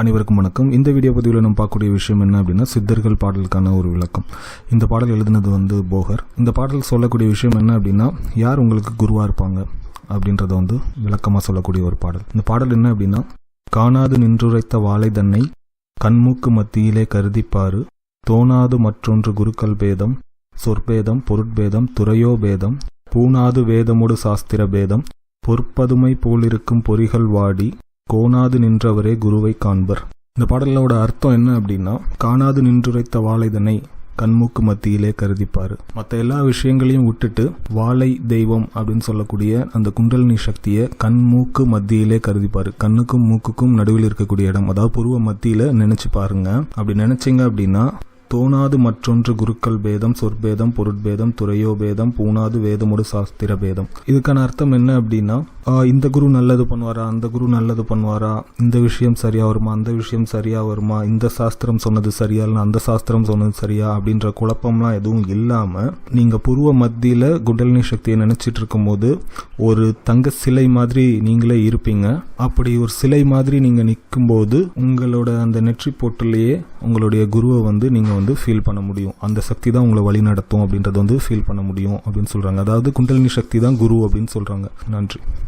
அனைவருக்கும் வணக்கம். இந்த வீடியோ பதிவில் நம்ம பார்க்கக்கூடிய விஷயம் என்ன அப்படின்னா சித்தர்கள் பாடலுக்கான ஒரு விளக்கம். இந்த பாடல் எழுதினது வந்து போகர். இந்த பாடல் சொல்லக்கூடிய விஷயம் என்ன அப்படின்னா யார் உங்களுக்கு குருவாக இருப்பாங்க? அப்படின்றத வந்து விளக்கமாக சொல்லக்கூடிய ஒரு பாடல். இந்த பாடல் என்ன அப்படின்னா காணாது நின்றுரைத்த வாழை தன்னை கண்மூக்கு மத்தியிலே கருதிப்பாரு. தோணாது மற்றொன்று குருக்கள் பேதம் சொற்பேதம் பொருட்பேதம் துறையோ பேதம் பூணாது வேதமுடு சாஸ்திர பேதம் பொற்பதுமை போலிருக்கும் பொறிகள் வாடி. கோணாது நின்றவரே குருவை காண்பர். இந்த பாடலோட அர்த்தம் என்ன அப்படின்னா காணாது நின்றுரைத்த வாழைதனை கண்மூக்கு மத்தியிலே கருதிப்பாரு. மற்ற எல்லா விஷயங்களையும் விட்டுட்டு வாழை தெய்வம் அப்படின்னு சொல்லக்கூடிய அந்த குண்டலினி சக்தியை கண் மூக்கு மத்தியிலே கருதிப்பாரு. கண்ணுக்கும் மூக்குக்கும் நடுவில் இருக்கக்கூடிய இடம் அதாவது புருவ மத்தியில நினைச்சு பாருங்க. அப்படி நினைச்சீங்க அப்படின்னா தோணாது மற்றொன்று குருக்கள் பேதம் சொற்பேதம் பொருட்பேதம் துறையோ பேதம் பூணாது வேதமோடு சாஸ்திர பேதம். இதுக்கான அர்த்தம் என்ன அப்படின்னா இந்த குரு நல்லது பண்ணுவாரா அந்த குரு நல்லது பண்ணுவாரா இந்த விஷயம் சரியா வருமா அந்த விஷயம் சரியா வருமா இந்த சாஸ்திரம் சொன்னது சரியா இல்லைன்னா அந்த சாஸ்திரம் சொன்னது சரியா அப்படின்ற குழப்பம்லாம் எதுவும் இல்லாம நீங்க பூர்வ மத்தியில குண்டலினி சக்தியை நினைச்சிட்டு இருக்கும்போது ஒரு தங்க சிலை மாதிரி நீங்களே இருப்பீங்க. அப்படி ஒரு சிலை மாதிரி நீங்க நிற்கும்போது உங்களோட அந்த நெற்றி போட்டுலேயே உங்களுடைய குருவை வந்து நீங்க வந்து ஃபீல் பண்ண முடியும். அந்த சக்தி தான் உங்களை வழி நடத்தும் அப்படின்றத வந்து ஃபீல் பண்ண முடியும் அப்படின்னு சொல்றாங்க. அதாவது குண்டலினி சக்தி தான் குரு அப்படின்னு சொல்றாங்க. நன்றி.